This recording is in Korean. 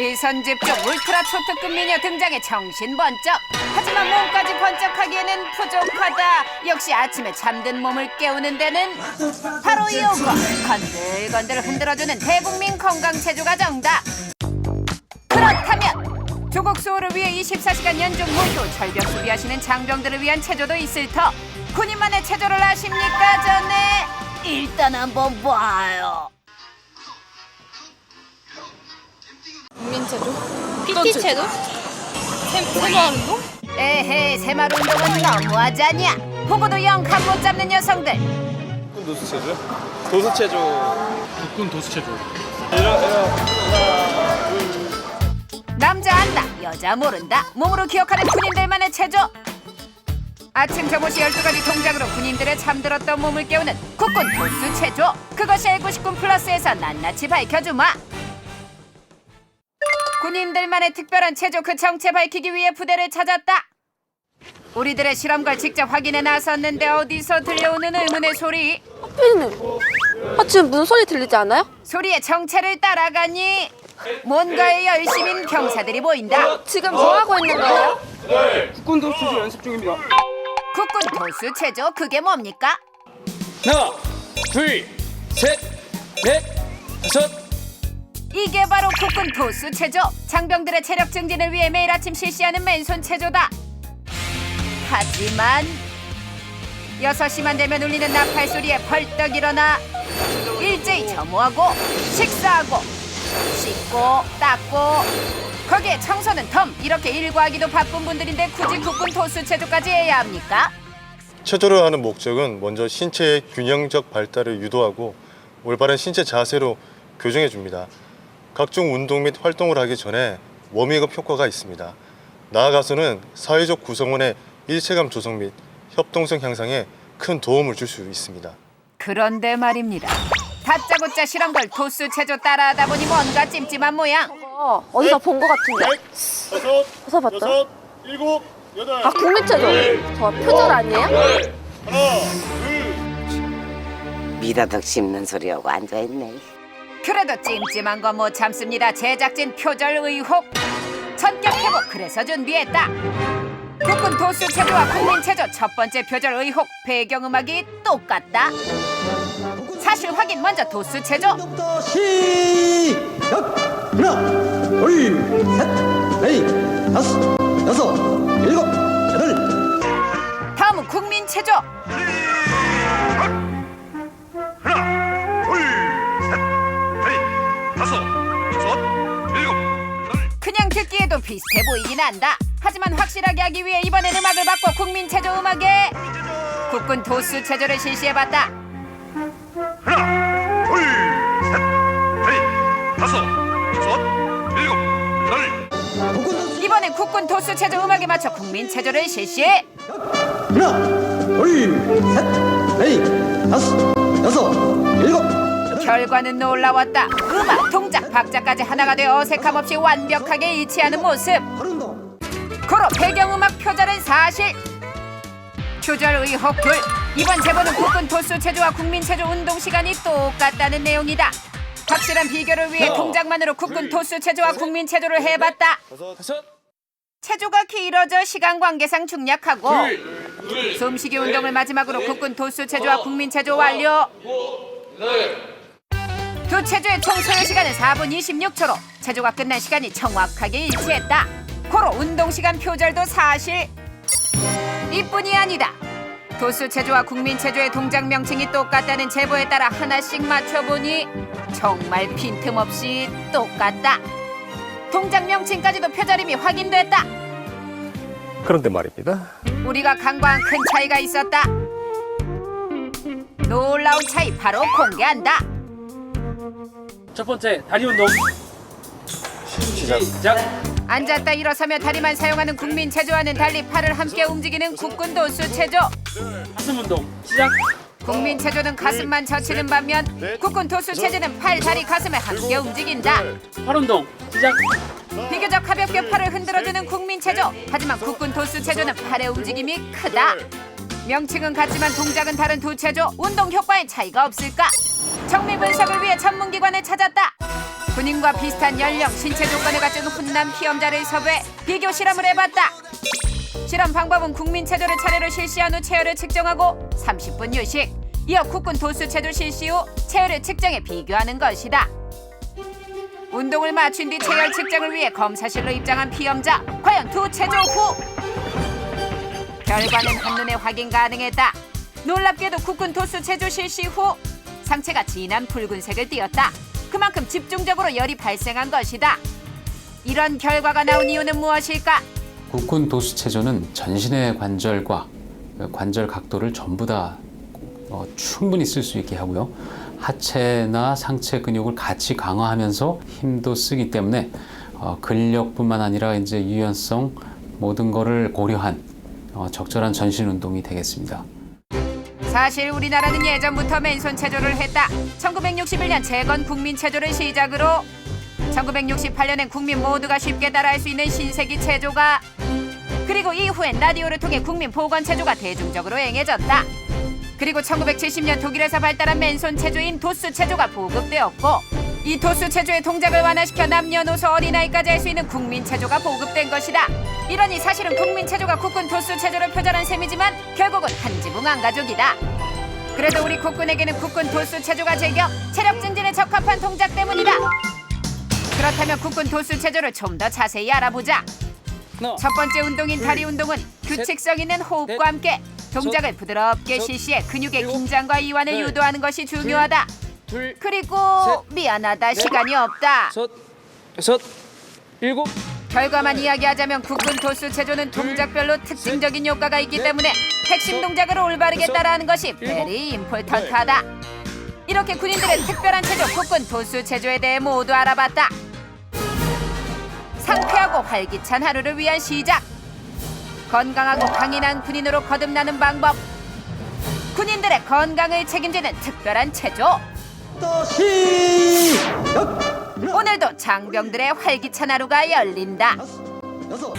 시선 집중 울트라 초특급 미녀 등장에 정신 번쩍. 하지만 몸까지 번쩍하기에는 부족하다. 역시 아침에 잠든 몸을 깨우는 데는 바로 요거. 건들건들 흔들어주는 대국민 건강체조가 정답. 그렇다면 조국 수호를 위해 24시간 연중 무휴 절벽 수비하시는 장병들을 위한 체조도 있을 터. 군인만의 체조를 아십니까? 전에 일단 한번 봐요 국민체조? PT체조? 새마을운동? 에헤 새마을 운동은 너무하자냐 보고도 영감 못 잡는 여성들 국군 도수체조? 도수체조 국군 도수체조 남자 안다 여자 모른다 몸으로 기억하는 군인들만의 체조 아침 저녁시 12가지 동작으로 군인들의 잠들었던 몸을 깨우는 국군 도수 체조 그것이 L99 플러스에서 낱낱이 밝혀주마 군인들만의 특별한 체조 그 정체 밝히기 위해 부대를 찾았다 우리들의 실험걸 직접 확인해 나섰는데 어디서 들려오는 의문의 소리 피디님 아 지금 무슨 소리 들리지 않아요? 소리의 정체를 따라가니 뭔가에 열심인 경사들이 보인다 지금 뭐 하고 있는 거예요? 국군 도수 체조 연습 중입니다 국군 도수 체조 그게 뭡니까? 하나 둘 셋 넷 다섯 이게 바로 국군 도수 체조 장병들의 체력 증진을 위해 매일 아침 실시하는 맨손 체조다 하지만 6시만 되면 울리는 나팔 소리에 벌떡 일어나 일제히 점호하고 식사하고 씻고 닦고 거기에 청소는 텀 이렇게 일과하기도 바쁜 분들인데 굳이 국군 도수 체조까지 해야 합니까? 체조를 하는 목적은 먼저 신체의 균형적 발달을 유도하고 올바른 신체 자세로 교정해 줍니다. 각종 운동 및 활동을 하기 전에 워밍업 효과가 있습니다. 나아가서는 사회적 구성원의 일체감 조성 및 협동성 향상에 큰 도움을 줄 수 있습니다. 그런데 말입니다. 다짜고짜 실험 걸 도수 체조 따라하다 보니 뭔가 찜찜한 모양. 어, 어디서 본 것 같은데 다섯, 어디서 봤죠? 일곱, 여덟, 아 국민체조 저 표절 아니에요? 하나, 둘, 미더덕 씹는 소리하고 앉아있네. 그래도 찜찜한 거 못 참습니다. 제작진 표절 의혹. 전격 회복 그래서 준비했다. 국군 도수 체조와 국민 체조 첫 번째 표절 의혹 배경 음악이 똑같다. 사실 확인 먼저 도수 체조. 부터 시작! 하나, 둘, 셋, 넷, 다섯, 여섯, 일곱, 여덟. 다음은 국민 체조. 듣기에도 비슷해 보이긴 한다. 하지만 확실하게 하기 위해 이번엔 음악을 바꿔 국민 체조 음악에 국군 도수 체조를 실시해봤다. 국군 도수 이번엔 국군 도수 체조 음악에 맞춰 국민 체조를 실시해. 하나, 둘, 셋, 넷, 다섯, 여섯, 일곱, 여덟. 결과는 놀라웠다. 음악, 동작, 박자까지 하나가 되어 어색함 없이 완벽하게 일치하는 모습. 고로 배경음악 표절은 사실. 표절 의혹 둘. 이번 제보는 국군 도수 체조와 국민 체조 운동 시간이 똑같다는 내용이다. 확실한 비교를 위해 동작만으로 국군 도수 체조와 국민 체조를 해봤다. 체조가 길어져 시간 관계상 중약하고 숨쉬기 운동을 마지막으로 국군 도수 체조와 국민 체조 완료. 두 체조의 총 소요 시간은 4분 26초로 체조가 끝난 시간이 정확하게 일치했다. 고로 운동 시간 표절도 사실. 이뿐이 아니다. 도수 체조와 국민 체조의 동작 명칭이 똑같다는 제보에 따라 하나씩 맞춰보니 정말 빈틈없이 똑같다. 동작 명칭까지도 표절임이 확인됐다. 그런데 말입니다. 우리가 간과한 큰 차이가 있었다. 놀라운 차이 바로 공개한다. 첫 번째 다리 운동 시작. 시작 앉았다 일어서며 다리만 사용하는 국민 체조와는 달리 팔을 함께 움직이는 국군 도수 체조. 가슴 운동 시작 국민 체조는 가슴만 젖히는 반면 국군 도수 체조는 팔, 다리, 가슴을 함께 움직인다. 팔 운동 시작 비교적 가볍게 팔을 흔들어주는 국민 체조. 하지만 국군 도수 체조는 팔의 움직임이 크다. 명칭은 같지만 동작은 다른 두 체조. 운동 효과엔 차이가 없을까? 정밀 분석을 위해 전문기관을 찾았다. 군인과 비슷한 연령, 신체 조건을 갖춘 훈남 피험자를 섭외 비교 실험을 해봤다. 실험 방법은 국민 체조를 차례로 실시한 후 체열을 측정하고 30분 휴식. 이어 국군 도수 체조 실시 후 체열을 측정해 비교하는 것이다. 운동을 마친 뒤 체열 측정을 위해 검사실로 입장한 피험자. 과연 두 체조 후 결과는 한눈에 확인 가능했다. 놀랍게도 국군 도수 체조 실시 후 상체가 진한 붉은색을 띠었다. 그만큼 집중적으로 열이 발생한 것이다. 이런 결과가 나온 이유는 무엇일까? 국군 도수 체조는 전신의 관절과 관절 각도를 전부 다 어, 충분히 쓸 수 있게 하고요. 하체나 상체 근육을 같이 강화하면서 힘도 쓰기 때문에 어, 근력뿐만 아니라 이제 유연성 모든 거를 고려한 어, 적절한 전신 운동이 되겠습니다. 사실 우리나라는 예전부터 맨손 체조를 했다. 1961년 재건 국민 체조를 시작으로 1968년엔 국민 모두가 쉽게 따라할 수 있는 신세기 체조가 그리고 이후엔 라디오를 통해 국민 보건 체조가 대중적으로 행해졌다. 그리고 1970년 독일에서 발달한 맨손 체조인 도스 체조가 보급되었고 이 도스 체조의 동작을 완화시켜 남녀노소 어린아이까지 할 수 있는 국민 체조가 보급된 것이다. 이러니 사실은 국민 체조가 국군 도스 체조를 표절한 셈이지만 결국은 한 지붕 한 가족이다. 그래도 우리 국군에게는 국군 도수 체조가 제격, 체력 증진에 적합한 동작 때문이다. 그렇다면 국군 도수 체조를 좀 더 자세히 알아보자. 하나, 첫 번째 운동인 다리 운동은 규칙성 있는 호흡과 함께 동작을 부드럽게 실시해 근육의 긴장과 이완을 넷, 유도하는 것이 중요하다. 둘, 그리고 셋, 미안하다 시간이 없다. 여섯, 여섯, 일곱. 결과만 이야기하자면 국군 도수 체조는 동작별로 특징적인 효과가 있기 넷, 때문에 핵심 동작을 올바르게 여섯, 따라하는 것이 일곱, 베리 임포턴트하다. 이렇게 군인들은 특별한 체조 국군 도수 체조에 대해 모두 알아봤다. 상쾌하고 활기찬 하루를 위한 시작. 건강하고 강인한 군인으로 거듭나는 방법. 군인들의 건강을 책임지는 특별한 체조. 또 시작 오늘도 장병들의 활기찬 하루가 열린다. 여섯